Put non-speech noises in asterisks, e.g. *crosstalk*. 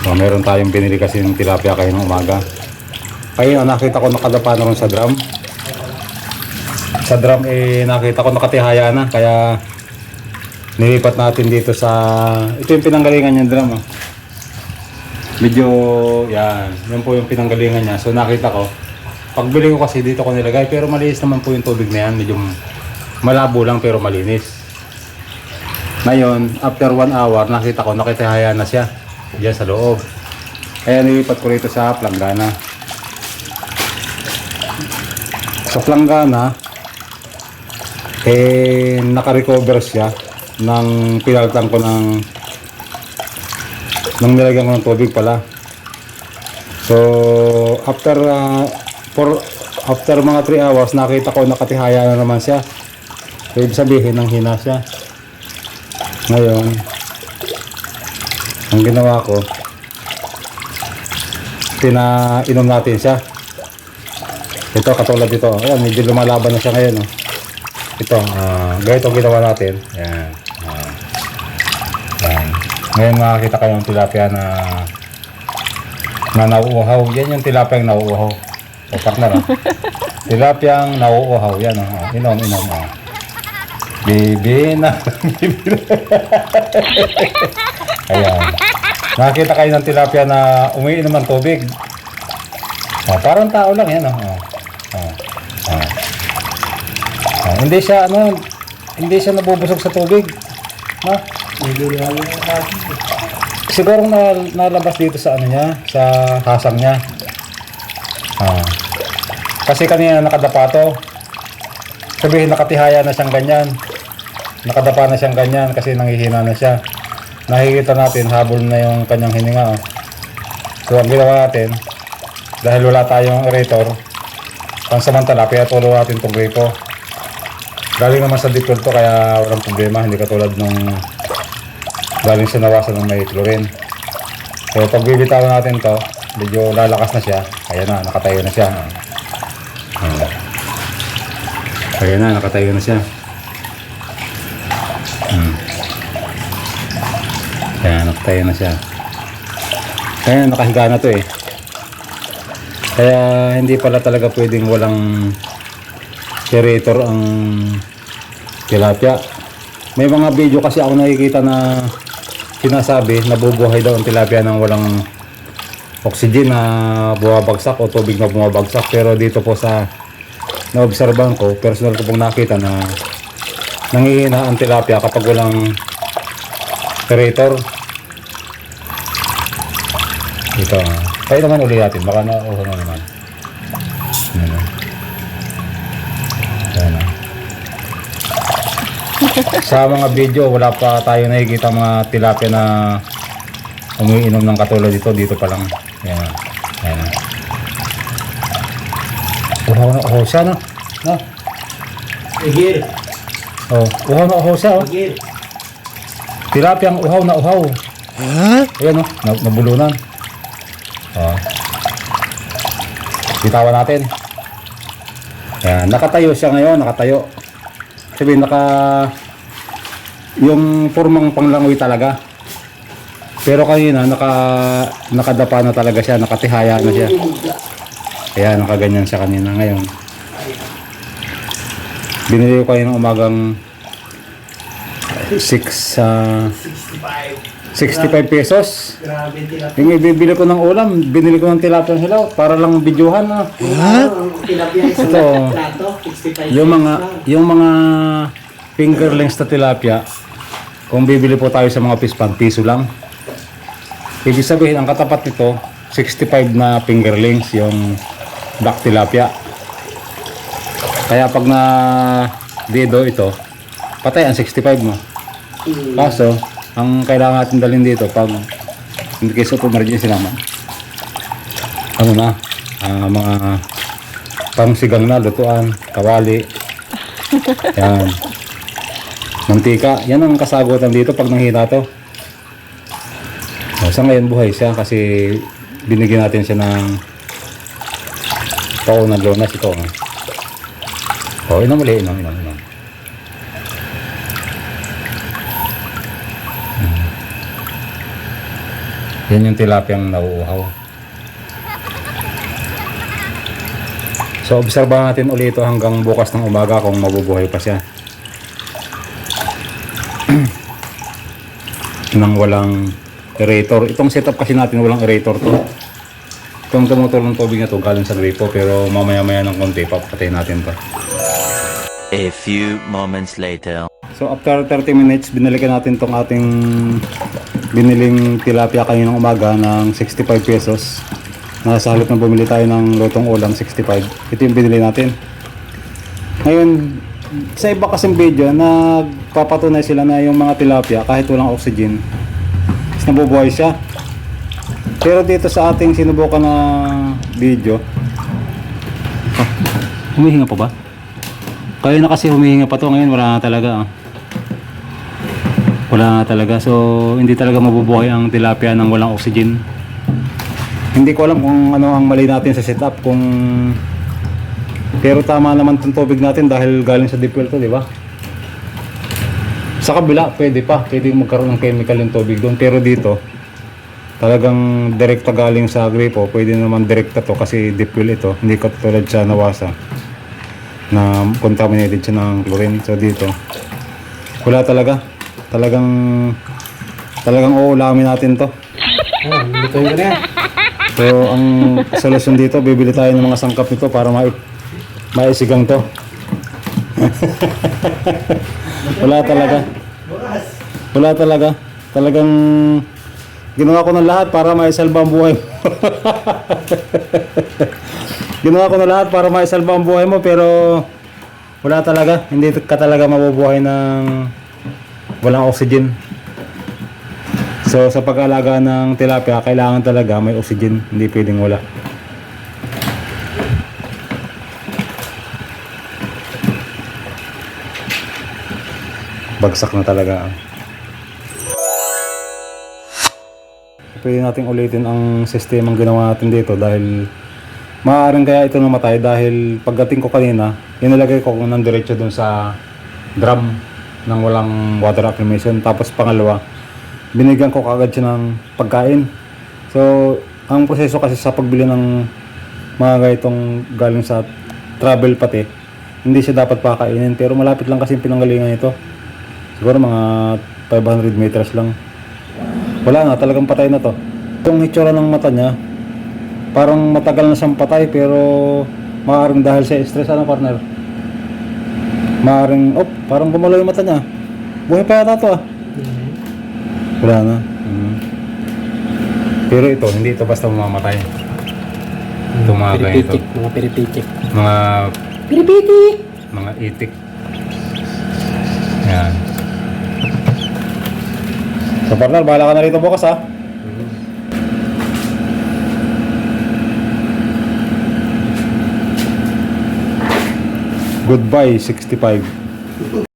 So, meron tayong binili kasi ng tilapia kayo ng umaga. Kaya nakita ko nakadapa na ron sa drum. Sa drum eh nakita ko nakatihaya na kaya nilipat natin dito sa ito yung pinanggalingan niya drum ah. Medyo yan, yan po yung pinanggalingan niya. So nakita ko pagbili ko kasi dito ko nilagay pero malinis naman po yung tubig na yan. Medyo malabo lang pero malinis. Ngayon, after one hour, nakita ko nakitihaya na siya diyan sa loob. Kaya nilipat ko rito sa planggana. Sa planggana, eh, naka-recover siya ng pinaltan ko ng nang nilagyan ko ng tubig pala. So, after uh, for after mga 3 hours, nakita ko nakatihaya na naman siya. So, ibig sabihin, nang hina siya. Ngayon, ang ginawa ko, pinainom natin siya. Ito, katulad dito. Ayan, medyo lumalaban na siya ngayon. Oh. Ito, ah ganito ang ginawa natin. Ayan. ah Ayan. Ngayon makakita kayo ng tilapia na na nauuhaw. Yan yung tilapia yung nauuhaw. O, partner ah. *laughs* Tilapia yung nauuhaw. Yan oh. oh. Inom, inom. Oh. Bibi na. Bibi na. *laughs* Ayan. Nakita kayo ng tilapia na umiinom ng tubig. Oh, parang tao lang yan. Oh. Oh. Oh. Oh. Oh, hindi siya ano, hindi siya nabubusog sa tubig. No? Siguro na nalabas dito sa ano niya, sa hasang niya. Ah. Kasi kanina nakadapa to. Sabihin nakatihaya na siyang ganyan. Nakadapa na siyang ganyan kasi nanghihina na siya. Nakikita natin habol na yung kanyang hininga. Oh. So ang ginawa natin, dahil wala tayong aerator, pansamantala, pinatulo natin itong gripo. Galing naman sa dipol to kaya walang problema, hindi katulad nung galing sa nawasan ng may chlorine. So pag bibitaw natin to, medyo lalakas na siya. Ayan na, nakatayo na siya. Ah. Ayan na, nakatayo na siya. Nakatayo na siya. Kaya nakahiga na to eh. Kaya hindi pala talaga pwedeng walang aerator ang tilapia. May mga video kasi ako nakikita na sinasabi nabubuhay daw ang tilapia ng walang oxygen na bumabagsak o tubig na bumabagsak. Pero dito po sa naobserbahan ko, personal ko pong nakita na nangihina ang tilapia kapag walang aerator. Ito. ah. Kaya naman uli natin. Baka nauuho na naman. Ano. Ayan ah. Sa mga video, wala pa tayo nakikita mga tilapia na umiinom ng katulad dito. Dito pa lang. Ayan ah. Ayan ah. Uhaw na uhaw siya, no? No? Igil. Oh, uhaw na uhaw siya, oh. Igil. Tilapia ang uhaw na uhaw. Ayan, oh. Na nabulunan. Oh. Bitawan natin. Ayan, nakatayo siya ngayon, nakatayo. Sabi naka yung formang panglangoy talaga. Pero kanina naka nakadapa na talaga siya, nakatihaya na siya. Kaya nakaganyan siya kanina ngayon. Binili ko kayo ng umagang 6 uh, 65. 65 pesos. Grabe tilapia. Yung ibibili ko ng ulam, binili ko ng tilapia ng hilaw para lang videohan na. What? Tilapia isang Ito. plato. 65 Yung mga yung mga fingerlings na tilapia, kung bibili po tayo sa mga fish pan, piso lang. Ibig sabihin, ang katapat nito, 65 na fingerlings, yung black tilapia. Kaya pag na dedo ito, patay ang 65 mo. Hmm. Kaso, ang kailangan natin dalhin dito pag in case of emergency naman. Ano na, ah, mga pangsigang na, lutuan, kawali. *laughs* Yan. Mantika. Yan ang kasagutan dito pag nanghina to. O, sa ngayon buhay siya kasi binigyan natin siya ng paunan lonas ito. O, inom ulit, inom, inom, inom. Yan yung tilapiyang nauuhaw. So, obserbahan natin ulit ito hanggang bukas ng umaga kung mabubuhay pa siya. *clears throat* Nang walang aerator. Itong setup kasi natin walang aerator to. Itong tumutulong tubig na to galing sa gripo pero mamaya-maya ng konti papatay natin to. A few moments later. So after 30 minutes, binalikan natin tong ating biniling tilapia kaninang umaga ng 65 pesos. Nasa halip na bumili tayo ng lutong ulam 65. Ito yung binili natin. Ngayon, sa iba kasing video, nagpapatunay sila na yung mga tilapia kahit walang oxygen, is nabubuhay siya. Pero dito sa ating sinubukan na video, ah, humihinga pa ba? Kaya na kasi humihinga pa to ngayon, wala na talaga. ah. Wala na talaga. So, hindi talaga mabubuhay ang tilapia ng walang oxygen. Hindi ko alam kung ano ang mali natin sa setup. Kung... Pero tama naman itong tubig natin dahil galing sa deep well to, di ba? Sa kabila, pwede pa. Pwede magkaroon ng chemical yung tubig doon. Pero dito, talagang direkta galing sa gripo. Pwede naman direkta to kasi deep well ito. Hindi ka tulad sa nawasa na contaminated siya ng chlorine. So dito, wala talaga. Talagang talagang uulamin natin to. Oh, dito yun na yan. So ang solusyon dito, bibili tayo ng mga sangkap nito para mai maisigang to. *laughs* wala talaga. Wala talaga. Talagang ginawa ko ng lahat para maisalba ang buhay mo. *laughs* ginawa ko ng lahat para maisalba ang buhay mo pero wala talaga. Hindi ka talaga mabubuhay ng walang oxygen. So sa pag-alaga ng tilapia, kailangan talaga may oxygen. Hindi pwedeng wala. Bagsak na talaga. Pwede nating ulitin ang sistemang ginawa natin dito dahil maaaring kaya ito namatay dahil pagdating ko kanina, inilagay ko ng diretso dun sa drum ng walang water acclimation. Tapos pangalawa, binigyan ko kagad siya ng pagkain. So, ang proseso kasi sa pagbili ng mga ganitong galing sa travel pati, hindi siya dapat pakainin. Pero malapit lang kasi yung pinanggalingan ito. Siguro mga 500 meters lang. Wala na, talagang patay na to. Itong hitsura ng mata niya, parang matagal na siyang patay pero maaaring dahil sa stress, ano partner? Maaaring, oh, parang gumalaw yung mata niya. Buhay pa yata to ah. Wala na. Mm. Pero ito, hindi ito basta mamamatay. Ito mga ganito. Piripitik, mga piripitik. Mga, Piripitik! mga itik. Yan. So partner, bahala ka na rito bukas ha. Goodbye 65.